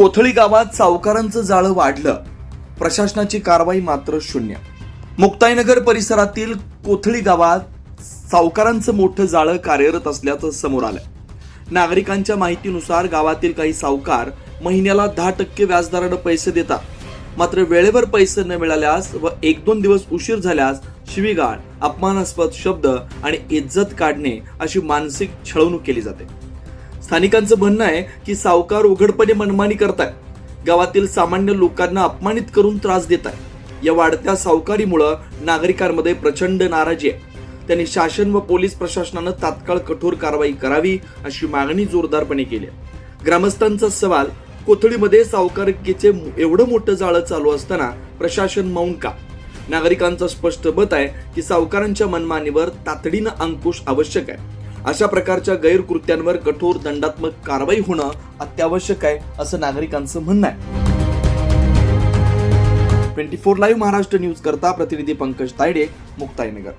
कोथळी गावात सावकारांचं जाळं वाढलं. प्रशासनाची कारवाई मात्र शून्य. मुक्ताईनगर परिसरातील कोथळी गावात सावकारांचं मोठं जाळं कार्यरत असल्याचं समोर आलं नागरिकांच्या माहितीनुसार गावातील काही सावकार महिन्याला दहा टक्के व्याजदरानं पैसे देतात. मात्र वेळेवर पैसे न मिळाल्यास व एक दोन दिवस उशीर झाल्यास शिवीगाळ अपमानास्पद शब्द आणि इज्जत काढणे अशी मानसिक छळवणूक केली जाते. स्थानिकांचं म्हणणं आहे की सावकार उघडपणे मनमानी करतायत गावातील सामान्य लोकांना अपमानित करून त्रास देत आहे या वाढत्या सावकारीमुळं नागरिकांमध्ये प्रचंड नाराजी आहे. त्यांनी शासन व पोलीस प्रशासनानं तात्काळ कठोर कारवाई करावी अशी मागणी जोरदारपणे केली आहे. ग्रामस्थांचा सवाल कोथळीमध्ये सावकारिकेचे एवढं मोठं जाळं चालू असताना प्रशासन मौन का? नागरिकांचं स्पष्ट मत आहे की सावकारांच्या मनमानीवर तातडीनं अंकुश आवश्यक आहे. अशा प्रकारच्या गैरकृत्यांवर कठोर दंडात्मक कारवाई होणं अत्यावश्यक आहे असं नागरिकांचं म्हणणं आहे. Twenty four live Maharashtra news करता प्रतिनिधी पंकज तायडे मुक्ताईनगर